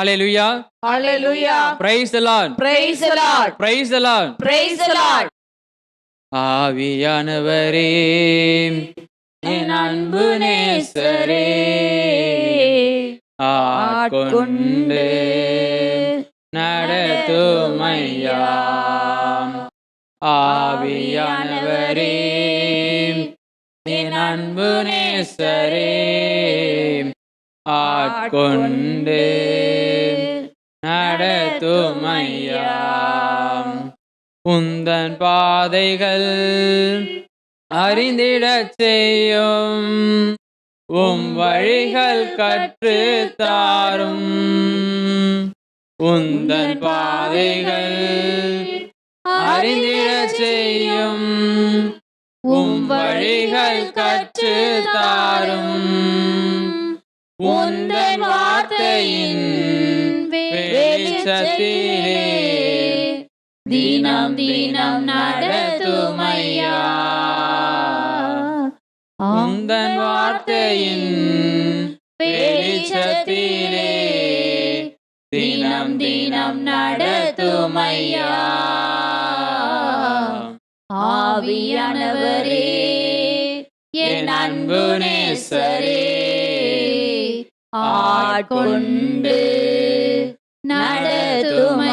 Hallelujah Hallelujah. praise the lord Praise the Lord. praise the lord Praise the Lord. ஆவியானவரே என் அன்பு நேசரே ஆட்கொண்டு நடத்துமையா ஆவியானவரே என் அன்பு நேசரே ஆட்கொண்டு நடத்தும் நடத்துமையா உந்தன் பாதைகள் அறிந்திடச் செய்யும். உம் வழிகள் கற்று தாரும். உந்தன் பாதைகள் அறிந்திடச் செய்யும். உம் வழிகள் கற்று தாரும். உந்தன் வார்த்தையின் வெளிச்சத்திலே தினம் தினம் நடத்துமையா உந்தன் வார்த்தையின் வெளிச்சத்திலே தினம் தினம் நடத்துமையா ஆவியானவரே என் அன்பு நேசரே ஆட்கொண்டு நடத்துமை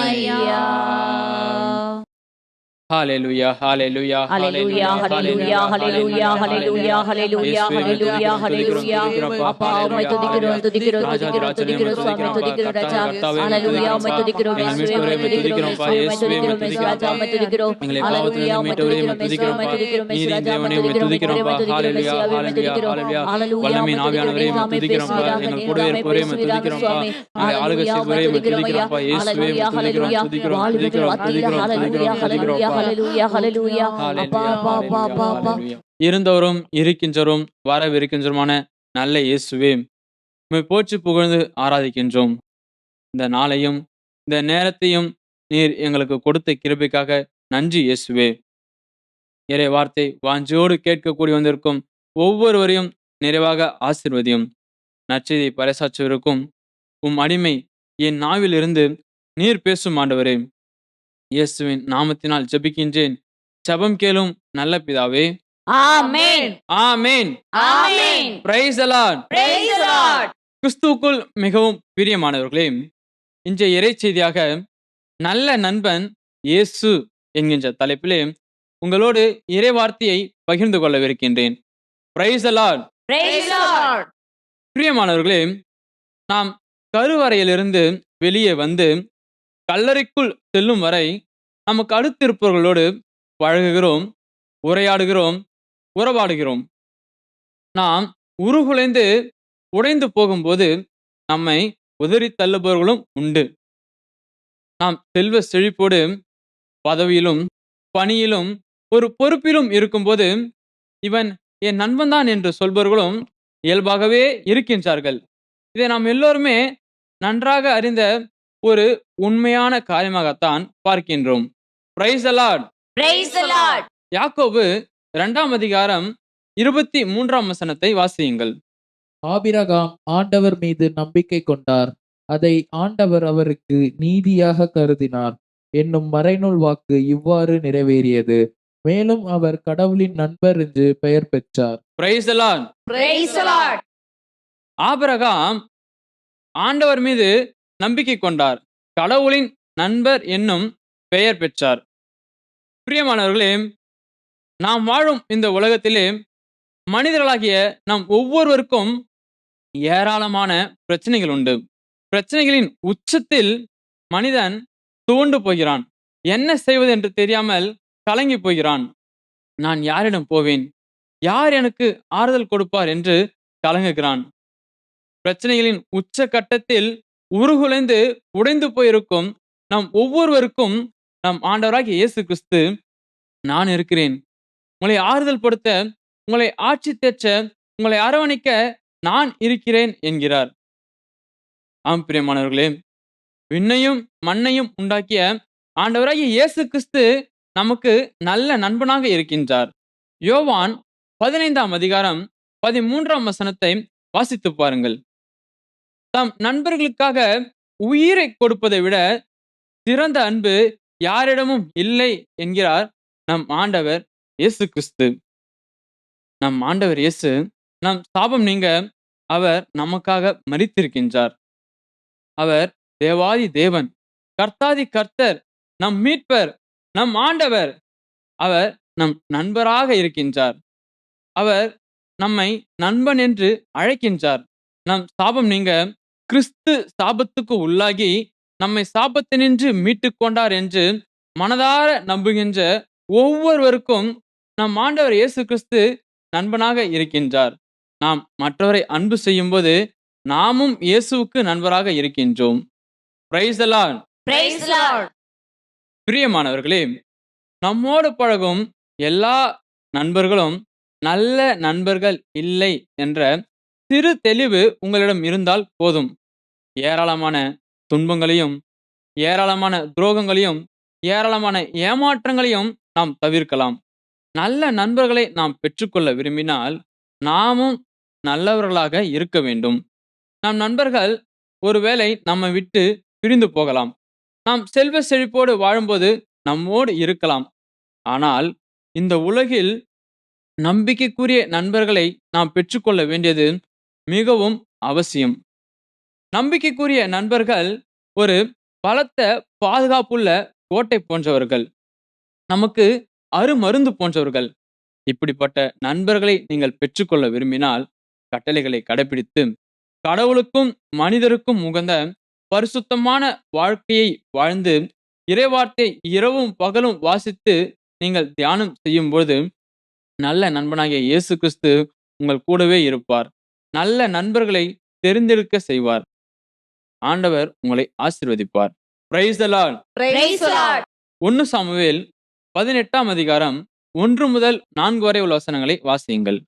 ஹalleluya ஹalleluya ஹalleluya ஹalleluya ஹalleluya ஹalleluya ஹalleluya ஹalleluya ஹalleluya அப்பா உம்மை துதிக்கிறோம் துதிக்கிறோம் துதிக்கிறோம் துதிக்கிறோம் சுவாமி துதிக்கிறோம் ராஜா ஹalleluya உம்மை துதிக்கிறோம் இயேசுவே உம்மை துதிக்கிறோம் இயேசுவே உம்மை துதிக்கிறோம் இயேசு ராஜா உம்மை துதிக்கிறோம் எங்களை ஹalleluya உம்மை துதிக்கிறோம் இயேசுவே உம்மை துதிக்கிறோம் இயேசு ராஜா உம்மை துதிக்கிறோம் உம்மை துதிக்கிறோம் இயேசுவே உம்மை துதிக்கிறோம் ஹalleluya வல்லமையின் ஆவியானவரே உம்மை துதிக்கிறோம்ப்பா எங்கள் கூடவே இருப்பவரே உம்மை துதிக்கிறோம்ப்பா எங்களை ஆளுகை செய்வரே உம்மை துதிக்கிறோம்ப்பா இயேசுவே உம்மை துதிக்கிறோம் துதிக்கிறோம் துதிக்கிறோம் துதிக்கிறோம் துதிக்கிறோம் ஹalleluya ஹalleluya அப்பா அப்பா அப்பா அப்பா அப்பா. இருந்தவரும் இருக்கின்றவரும் வரவிருக்கின்றருமான நல்ல இயேசுவே உம்மை போற்றி புகழ்ந்து ஆராதிக்கின்றோம். இந்த நாளையும் இந்த நேரத்தையும் நீர் எங்களுக்கு கொடுத்த கிருபைக்காக நன்றி இயேசுவே. இறை வார்த்தை வாஞ்சோடு கேட்கக்கூடி வந்திருக்கும் ஒவ்வொருவரையும் நிறைவாக ஆசிர்வதியும். நற்செய்தி பறைசாற்றுவதற்கும் உம் அடிமை என் நாவிலிருந்து நீர் பேசும் ஆண்டவரே. இயேசுவின் நாமத்தினால் ஜெபிக்கின்றேன். ஜெபம் கேளும் நல்ல பிதாவே. ஆமென். ஆமேன். பிரைஸ் கிறிஸ்துவுக்குள் மிகவும் பிரியமானவர்களே இன்றைய இறைச்செய்தியாக நல்ல நண்பன் இயேசு என்கின்ற தலைப்பிலே உங்களோடு இறைவார்த்தையை பகிர்ந்து கொள்ளவிருக்கின்றேன். பிரைஸ் பிரியமானவர்களே நாம் கருவறையிலிருந்து வெளியே வந்து கல்லறைக்குள் செல்லும் வரை நமக்கு அடுத்து இருப்பவர்களோடு பழகுகிறோம் உரையாடுகிறோம் உறவாடுகிறோம். நாம் உருகுலைந்து உடைந்து போகும்போது நம்மை உதறி தள்ளுபவர்களும் உண்டு. நாம் செல்வ செழிப்போடு பதவியிலும் பணியிலும் ஒரு பொறுப்பிலும் இருக்கும்போது இவன் என் நண்பன்தான் என்று சொல்பவர்களும் இயல்பாகவே இருக்கின்றார்கள். இதை நாம் எல்லோருமே நன்றாக அறிந்த ஒரு உண்மையான காரியமாகத்தான் பார்க்கின்றோம். Praise the Lord praise the lord. யாக்கோபு இரண்டாம் அதிகாரம் இருபத்தி மூன்றாம் வசனத்தை வாசியுங்கள். ஆபிரகாம் ஆண்டவர் மீது நம்பிக்கை கொண்டார். அதை ஆண்டவர் அவருக்கு நீதியாக கருதினார். என்னும் மறைநூல் வாக்கு இவ்வாறு நிறைவேறியது. மேலும் அவர் கடவுளின் நண்பர் என்று பெயர் பெற்றார். Praise the Lord praise the lord. Abraham ஆண்டவர் மீது நம்பிக்கை கொண்டார். கடவுளின் நண்பர் என்னும் பெயர் பெற்றார். பிரியமானவர்களே நாம் வாழும் இந்த உலகத்திலே மனிதர்களாகிய நாம் ஒவ்வொருவருக்கும் ஏராளமான பிரச்சனைகள் உண்டு. பிரச்சனைகளின் உச்சத்தில் மனிதன் தூண்டு போகிறான். என்ன செய்வது என்று தெரியாமல் கலங்கி போகிறான். நான் யாரிடம் போவேன்? யார் எனக்கு ஆறுதல் கொடுப்பார் என்று கலங்குகிறான். பிரச்சனைகளின் உச்ச கட்டத்தில் உருகுலைந்து உடைந்து போயிருக்கும் நம் ஒவ்வொருவருக்கும் நம் ஆண்டவராகிய இயேசு கிறிஸ்து நான் இருக்கிறேன். உங்களை ஆறுதல் படுத்த உங்களை ஆட்சி தேற்ற உங்களை அரவணைக்க நான் இருக்கிறேன் என்கிறார். ஆம் பிரியமானவர்களே விண்ணையும் மண்ணையும் உண்டாக்கிய ஆண்டவராகிய இயேசு கிறிஸ்து நமக்கு நல்ல நண்பனாக இருக்கின்றார். யோவான் பதினைந்தாம் அதிகாரம் பதிமூன்றாம் வசனத்தை வாசித்து பாருங்கள். தம் நண்பர்களுக்காக உயிரை கொடுப்பதை விட சிறந்த அன்பு யாரிடமும் இல்லை என்கிறார் நம் ஆண்டவர் இயேசு கிறிஸ்து நம் ஆண்டவர் இயேசு நம் சாபம் நீங்க அவர் நமக்காக மறித்திருக்கின்றார் அவர் தேவாதி தேவன் கர்த்தாதி கர்த்தர் நம் மீட்பர் நம் ஆண்டவர். அவர் நம் நண்பராக இருக்கின்றார். அவர் நம்மை நண்பன் என்று அழைக்கின்றார். நம் சாபம் நீங்க கிறிஸ்து சாபத்துக்கு உள்ளாகி நம்மை சாபத்தினின்று மீட்டு கொண்டார் என்று மனதார நம்புகின்ற ஒவ்வொருவருக்கும் நம் ஆண்டவர் இயேசு கிறிஸ்து நண்பனாக இருக்கின்றார். நாம் மற்றவரை அன்பு செய்யும்போது நாமும் இயேசுவுக்கு நண்பராக இருக்கின்றோம். பிரியமானவர்களே நம்மோடு பழகும் எல்லா நண்பர்களும் நல்ல நண்பர்கள் இல்லை என்ற சிறு தெளிவு உங்களிடம் இருந்தால் போதும். ஏராளமான துன்பங்களையும் ஏராளமான துரோகங்களையும் ஏராளமான ஏமாற்றங்களையும் நாம் தவிர்க்கலாம். நல்ல நண்பர்களை நாம் பெற்றுக்கொள்ள விரும்பினால் நாமும் நல்லவர்களாக இருக்க வேண்டும். நம் நண்பர்கள் ஒருவேளை நம்மை விட்டு பிரிந்து போகலாம். நாம் செல்வ செழிப்போடு வாழும்போது நம்மோடு இருக்கலாம். ஆனால் இந்த உலகில் நம்பிக்கைக்குரிய நண்பர்களை நாம் பெற்றுக்கொள்ள வேண்டியது மிகவும் அவசியம். நம்பிக்கைக்குரிய நண்பர்கள் ஒரு பலத்த பாதுகாப்புள்ள கோட்டை போன்றவர்கள். நமக்கு அருமருந்து போன்றவர்கள். இப்படிப்பட்ட நண்பர்களை நீங்கள் பெற்றுக்கொள்ள விரும்பினால் கட்டளைகளை கடைபிடித்து கடவுளுக்கும் மனிதருக்கும் உகந்த பரிசுத்தமான வாழ்க்கையை வாழ்ந்து இறைவார்த்தை இரவும் பகலும் வாசித்து நீங்கள் தியானம் செய்யும்போது நல்ல நண்பனாகிய இயேசு கிறிஸ்து உங்கள் கூடவே இருப்பார். நல்ல நண்பர்களை தெரிந்தெடுக்க செய்வார். ஆண்டவர் உங்களை ஆசீர்வதிப்பார். ஒன்னு சாமுவேல் பதினெட்டாம் அதிகாரம் ஒன்று முதல் நான்கு வரை உள்ள வசனங்களை வாசியுங்கள்.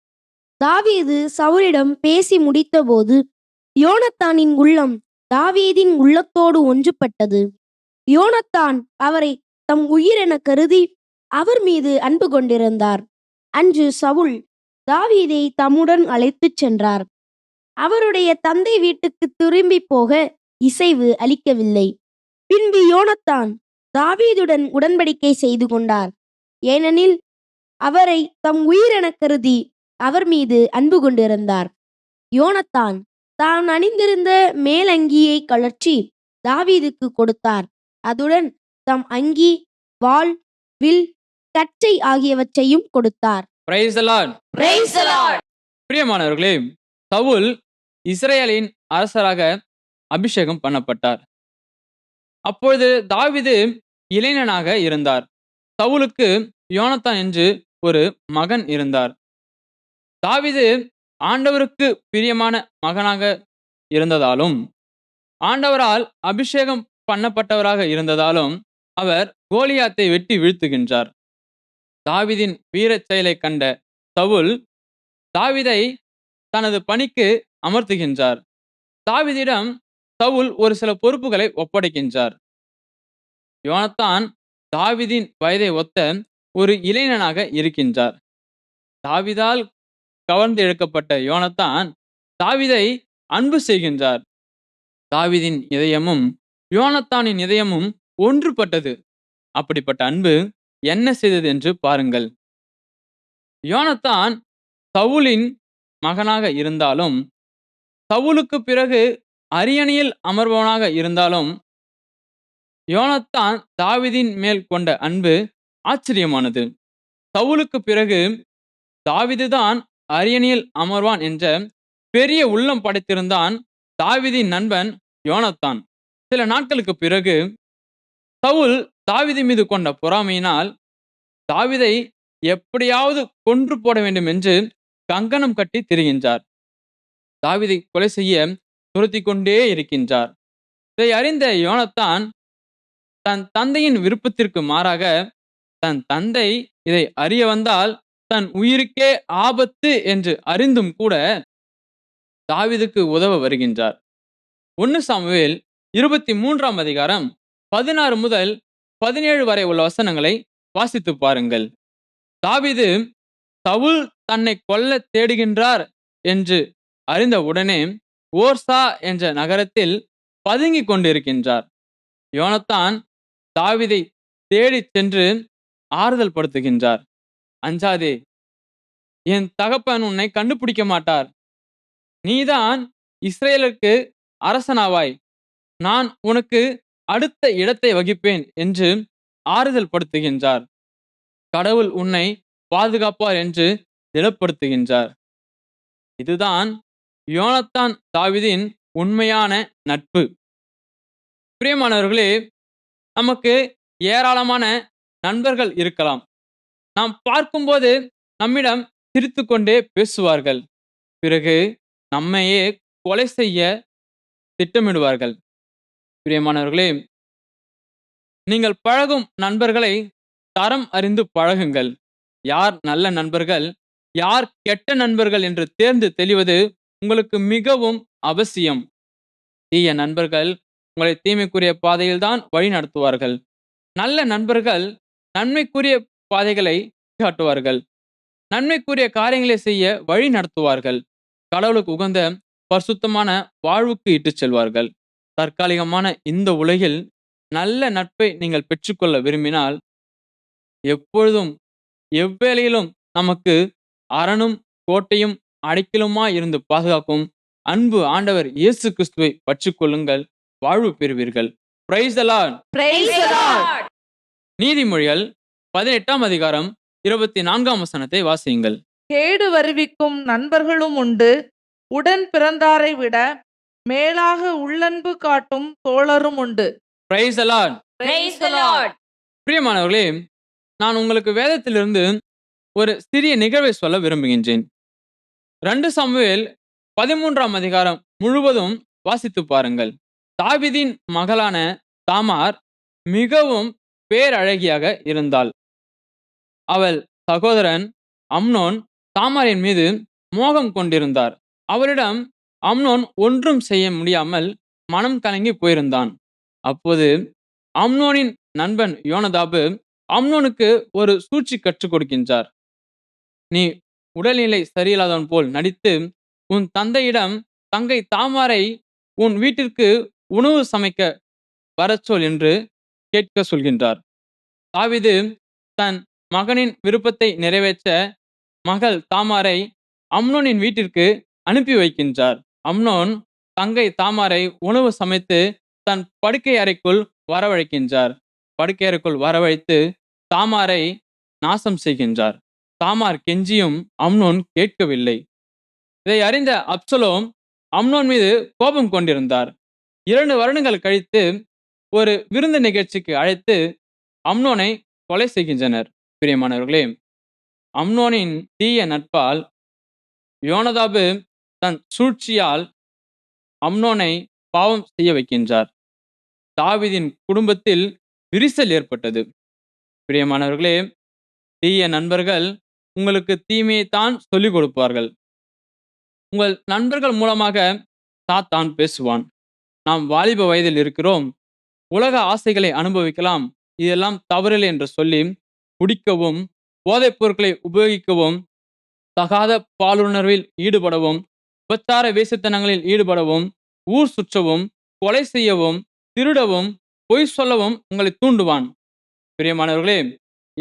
தாவீது சவுலிடம் பேசி முடித்தபோது யோனத்தானின் உள்ளம் தாவீதின் உள்ளத்தோடு ஒன்றுபட்டது. யோனத்தான் அவரை தம் உயிரென கருதி அவர் மீது அன்பு கொண்டிருந்தார். அன்று சவுல் தாவீதை தம்முடன் அழைத்துச் சென்றார். அவருடைய தந்தை வீட்டுக்கு திரும்பி போக இசைவு அளிக்கவில்லை. பின்பு யோனத்தான் தாவீதுடன் உடன்படிக்கை செய்து கொண்டார். ஏனெனில் அவரை தம் உயிரென கருதி அவர் மீது அன்பு கொண்டிருந்தார். யோனத்தான் தான் அணிந்திருந்த மேலங்கியை கழற்றி தாவீதுக்கு கொடுத்தார். அதுடன் தம் அங்கி வாள் வில் கச்சை ஆகியவற்றையும் கொடுத்தார். Praise the Lord Praise the Lord. பிரியமானவர்களே சவுல் இஸ்ரேலின் அரசராக அபிஷேகம் பண்ணப்பட்டார். அப்பொழுது தாவீது இளைஞனாக இருந்தார். சவுலுக்கு யோனத்தான் என்று ஒரு மகன் இருந்தார். தாவீது ஆண்டவருக்கு பிரியமான மகனாக இருந்ததாலும் ஆண்டவரால் அபிஷேகம் பண்ணப்பட்டவராக இருந்ததாலும் அவர் கோலியாத்தை வெட்டி வீழ்த்துகின்றார். தாவிதின் வீரச் செயலை கண்ட சவுல் தாவிதை தனது பணிக்கு அமர்த்துகின்றார். தாவிதிடம் சவுல் ஒரு சில பொறுப்புகளை ஒப்படைக்கின்றார். யோனத்தான் தாவிதின் வயதை ஒத்த ஒரு இளைஞனாக இருக்கின்றார். தாவிதால் கவர்ந்து இழுக்கப்பட்ட யோனத்தான் தாவிதை அன்பு செய்கின்றார். தாவிதின் இதயமும் யோனத்தானின் இதயமும் ஒன்றுபட்டது. அப்படிப்பட்ட அன்பு என்ன செய்தது என்று பாருங்கள். யோனத்தான் சவுலின் மகனாக இருந்தாலும் சவுலுக்கு பிறகு அரியணையில் அமர்பவனாக இருந்தாலும் யோனத்தான் தாவிதின் மேல் கொண்ட அன்பு ஆச்சரியமானது. சவுலுக்கு பிறகு தாவிதுதான் அரியணையில் அமர்வான் என்ற பெரிய உள்ளம் படைத்திருந்தான் தாவிதின் நண்பன் யோனத்தான். சில நாட்களுக்கு பிறகு சவுல் தாவிதி மீது கொண்ட பொறாமையினால் தாவிதை எப்படியாவது கொன்று போட வேண்டும் என்று கங்கணம் கட்டி திரிகின்றார். தாவிதை கொலை செய்ய துரத்தி கொண்டே இருக்கின்றார். இதை அறிந்த யோனத்தான் தன் தந்தையின் விருப்பத்திற்கு மாறாக தன் தந்தை இதை அறிய வந்தால் தன் உயிருக்கே ஆபத்து என்று அறிந்தும் கூட தாவிதுக்கு உதவ வருகின்றார். ஒன்று சாமுவேல் இருபத்தி மூன்றாம் அதிகாரம் பதினாறு முதல் பதினேழு வரை உள்ள வசனங்களை வாசித்து பாருங்கள். தாவிது சவுல் தன்னை கொல்ல தேடுகின்றார் என்று அறிந்த உடனே ஓர்சா என்ற நகரத்தில் பதுங்கிக் கொண்டிருக்கின்றார். யோனத்தான் தாவிதை தேடிச் சென்று ஆறுதல் படுத்துகின்றார். அஞ்சாதே என் தகப்பன் உன்னை கண்டுபிடிக்க மாட்டார். நீதான் இஸ்ரேலுக்கு அரசனாவாய். நான் உனக்கு அடுத்த இடத்தை வகிப்பேன் என்று ஆறுதல் படுத்துகின்றார். கடவுள் உன்னை பாதுகாப்பார் என்று திடப்படுத்துகின்றார். இதுதான் யோனத்தான் தாவிதின் உண்மையான நட்பு. பிரியமானவர்களே நமக்கு ஏராளமான நண்பர்கள் இருக்கலாம். நாம் பார்க்கும்போது நம்மிடம் சிரித்துக்கொண்டே பேசுவார்கள். பிறகு நம்மையே கொலை செய்ய திட்டமிடுவார்கள். பிரியமானவர்களே நீங்கள் பழகும் நண்பர்களை தரம் அறிந்து பழகுங்கள். யார் நல்ல நண்பர்கள் யார் கெட்ட நண்பர்கள் என்று தேர்ந்து தெளிவது உங்களுக்கு மிகவும் அவசியம். தீய நண்பர்கள் உங்களை தீமைக்குரிய பாதையில்தான் வழி நடத்துவார்கள். நல்ல நண்பர்கள் நன்மைக்குரிய பாதைகளை காட்டுவார்கள். நன்மைக்குரிய காரியங்களை செய்ய வழி நடத்துவார்கள். கடவுளுக்கு உகந்த பரிசுத்தமான வாழ்வுக்கு இட்டுச் செல்வார்கள். தற்காலிகமான இந்த உலகில் நல்ல நட்பை நீங்கள் பெற்றுக்கொள்ள விரும்பினால் எப்பொழுதும் எவ்வேளையிலும் நமக்கு அரணும் கோட்டையும் அடைக்கலுமா இருந்து பாதுகாக்கும் அன்பு ஆண்டவர் இயேசு கிறிஸ்துவை பற்றிக்கொள்ளுங்கள் வாழ்வு பெறுவீர்கள். Praise Praise the Lord. நீதிமொழிகள் பதினெட்டாம் அதிகாரம் இருபத்தி நான்காம் வசனத்தை வாசியுங்கள். கேடு வருவிக்கும் நண்பர்களும் உண்டு. உடன் பிறந்தாரை விட மேலாக உள்ளன்பு காட்டும் தோழரும் உண்டு. Praise Praise the Lord. பிரியமானவர்களே நான் உங்களுக்கு வேதத்திலிருந்து ஒரு சிறிய நிகழ்வை சொல்ல விரும்புகின்றேன். ரெண்டு சாமுவேல் பதிமூன்றாம் அதிகாரம் முழுவதும் வாசித்து பாருங்கள். தாவீதின் மகளான தாமார் மிகவும் பேரழகியாக இருந்தாள். அவள் சகோதரன் அம்னோன் தாமாரின் மீது மோகம் கொண்டிருந்தார். அவரிடம் அம்னோன் ஒன்றும் செய்ய முடியாமல் மனம் கலங்கி போயிருந்தான். அப்போது அம்னோனின் நண்பன் யோனதாபு அம்னோனுக்கு ஒரு சூழ்ச்சி கற்றுக் கொடுக்கின்றார். நீ உடல்நிலை சரியில்லாதவன் போல் நடித்து உன் தந்தையிடம் தங்கை தாமாரை உன் வீட்டிற்கு உணவு சமைக்க வரச்சொல் என்று கேட்க சொல்கின்றார். தாவிது தன் மகனின் விருப்பத்தை நிறைவேற்ற மகள் தாமாரை அம்னோனின் வீட்டிற்கு அனுப்பி வைக்கின்றார். அம்னோன் தங்கை தாமாரை உணவு சமைத்து தன் படுக்கை அறைக்குள் வரவழைக்கின்றார். படுக்கை அறைக்குள் வரவழைத்து தாமாரை நாசம் செய்கின்றார். தாமார் கெஞ்சியும் அம்னோன் கேட்கவில்லை. இதை அறிந்த அப்சலோம் அம்னோன் மீது கோபம் கொண்டிருந்தார். இரண்டு வருடங்கள் கழித்து ஒரு விருந்து நிகழ்ச்சிக்கு அழைத்து அம்னோனை கொலை செய்கின்றனர். பிரியமானவர்களே அம்னோனின் தீய நட்பால் யோனதாபு தன் சூழ்ச்சியால் அம்னோனை பாவம் செய்ய வைக்கின்றார். தாவிதின் குடும்பத்தில் விரிசல் ஏற்பட்டது. பிரியமானவர்களே தீய நண்பர்கள் உங்களுக்கு தீமையை தான் சொல்லிக் கொடுப்பார்கள். உங்கள் நண்பர்கள் மூலமாக சாத்தான் பேசுவான். நாம் வாலிப வயதில் இருக்கிறோம். உலக ஆசைகளை அனுபவிக்கலாம். இதெல்லாம் தவறில்லை என்று சொல்லி குடிக்கவும் போதைப் பொருட்களை உபயோகிக்கவும் தகாத பாலுணர்வில் ஈடுபடவும் உபச்சார வேசித்தனங்களில் ஈடுபடவும் ஊர் சுற்றவும் கொலை செய்யவும் திருடவும் பொய் சொல்லவும் உங்களை தூண்டுவான். பிரியமானவர்களே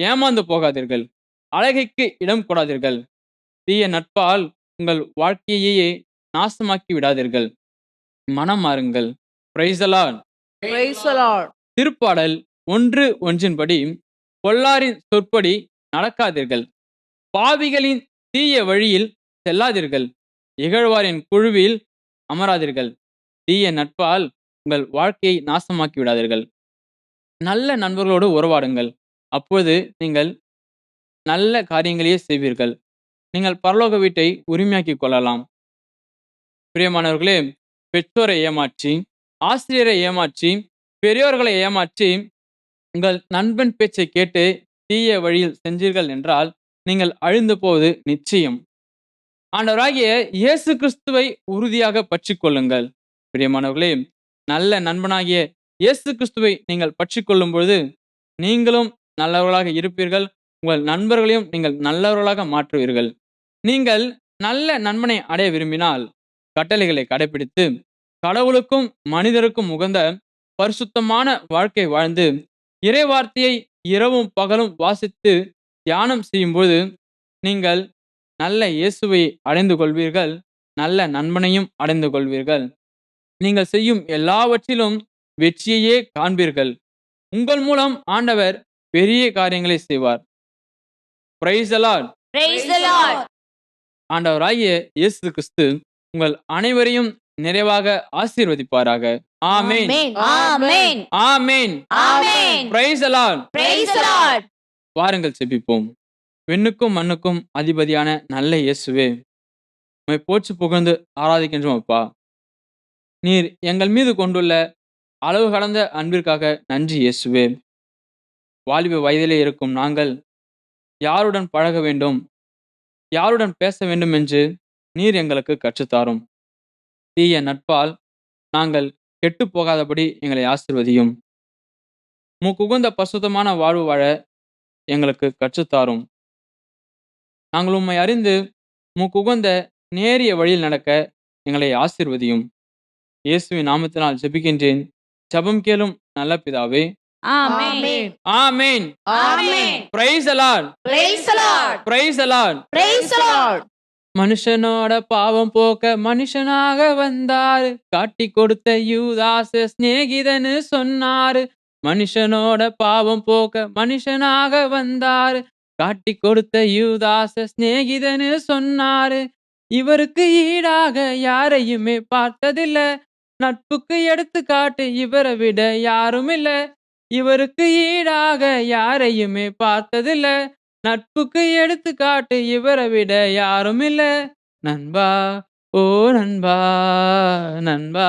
ஏமாந்து போகாதீர்கள். அழகைக்கு இடம் கொடாதீர்கள். தீய நட்பால் உங்கள் வாழ்க்கையையே நாசமாக்கி விடாதீர்கள். மனம் மாறுங்கள். திருப்பாடல் ஒன்று ஒன்றின்படி பொல்லாரின் சொற்படி நடக்காதீர்கள். பாவிகளின் தீய வழியில் செல்லாதீர்கள். இகழ்வாரின் குழுவில் அமராதீர்கள். தீய நட்பால் உங்கள் வாழ்க்கையை நாசமாக்கி விடாதீர்கள் நல்ல நண்பர்களோடு உறவாடுங்கள். அப்போது நீங்கள் நல்ல காரியங்களையே செய்வீர்கள். நீங்கள் பரலோக வீட்டை உரிமையாக்கி கொள்ளலாம். பிரியமானவர்களே பெற்றோரை ஏமாற்றி ஆசிரியரை ஏமாற்றி பெரியோர்களை ஏமாற்றி உங்கள் நண்பன் பேச்சை கேட்டு தீய வழியில் செஞ்சீர்கள் என்றால் நீங்கள் அழிந்து போவது நிச்சயம். ஆண்டவராகிய இயேசு கிறிஸ்துவை உறுதியாக பற்றி கொள்ளுங்கள் பிரியமானவர்களே நல்ல நண்பனாகிய இயேசு கிறிஸ்துவை நீங்கள் பற்றி கொள்ளும் பொழுது நீங்களும் நல்லவர்களாக இருப்பீர்கள். உங்கள் நண்பர்களையும் நீங்கள் நல்லவர்களாக மாற்றுவீர்கள். நீங்கள் நல்ல நண்பனை அடைய விரும்பினால் கட்டளைகளை கடைபிடித்து கடவுளுக்கும் மனிதருக்கும் உகந்த பரிசுத்தமான வாழ்க்கை வாழ்ந்து இறைவார்த்தையை இரவும் பகலும் வாசித்து தியானம் செய்யும்போது நீங்கள் நல்ல இயேசுவை அடைந்து கொள்வீர்கள் நல்ல நண்பனையும் அடைந்து கொள்வீர்கள் நீங்கள் செய்யும் எல்லாவற்றிலும் வெற்றியையே காண்பீர்கள். உங்கள் மூலம் ஆண்டவர் பெரிய காரியங்களை செய்வார். Praise Praise the Lord. ஆண்டவராகிய இயேசு கிறிஸ்து உங்கள் அனைவரையும் நிறைவாக ஆசீர்வதிப்பாராக. ஆமென். ஆமென். Lord. வாருங்கள் செபிப்போம். பெண்ணுக்கும் மண்ணுக்கும் அதிபதியான நல்ல இயேசுவே உண்மை போச்சு புகழ்ந்து ஆராதிக்கின்றோம் அப்பா. நீர் எங்கள் மீது கொண்டுள்ள அளவு கடந்த அன்பிற்காக நன்றி இயேசுவே. வாலிப வயதிலே இருக்கும் நாங்கள் யாருடன் பழக வேண்டும் யாருடன் பேச வேண்டும் என்று நீர் எங்களுக்கு கற்றுத்தாரும். தீய நட்பால் நாங்கள் கெட்டு போகாதபடி எங்களை ஆசிர்வதியும். முக்குகுந்த பசுத்தமான வாழ்வு வாழ எங்களுக்கு கற்றுத்தாரும். நாங்கள் உம்மை அறிந்து மூக்குகுந்த நேரிய வழியில் நடக்க எங்களை ஆசிர்வதியும். இயேசுவின் நாமத்தினால் ஜெபிக்கின்றேன். ஜெபம் கேளும் நல்ல பிதாவே. ஆமென். Praise Lord. மனுஷனோட பாவம் போக்க மனுஷனாக வந்தாரு. காட்டி கொடுத்த யூதாச சிநேகிதன்னு சொன்னாரு. மனுஷனோட பாவம் போக்க மனுஷனாக வந்தாரு. காட்டி கொடுத்த யூதாச சிநேகிதன்னு சொன்னாரு. இவருக்கு ஈடாக யாரையுமே பார்த்ததில்ல. நட்புக்கு எடுத்துக்காட்டு இவரை விட யாரும் இல்ல. இவருக்கு ஈடாக யாரையுமே பார்த்ததில்ல. நட்புக்கு எடுத்துக்காட்டு இவரை விட யாரும் இல்ல. நண்பா ஓ நண்பா நண்பா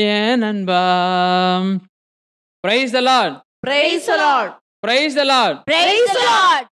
ஏன் நண்பா. Praise the Lord the Lord. Praise the Lord the Lord.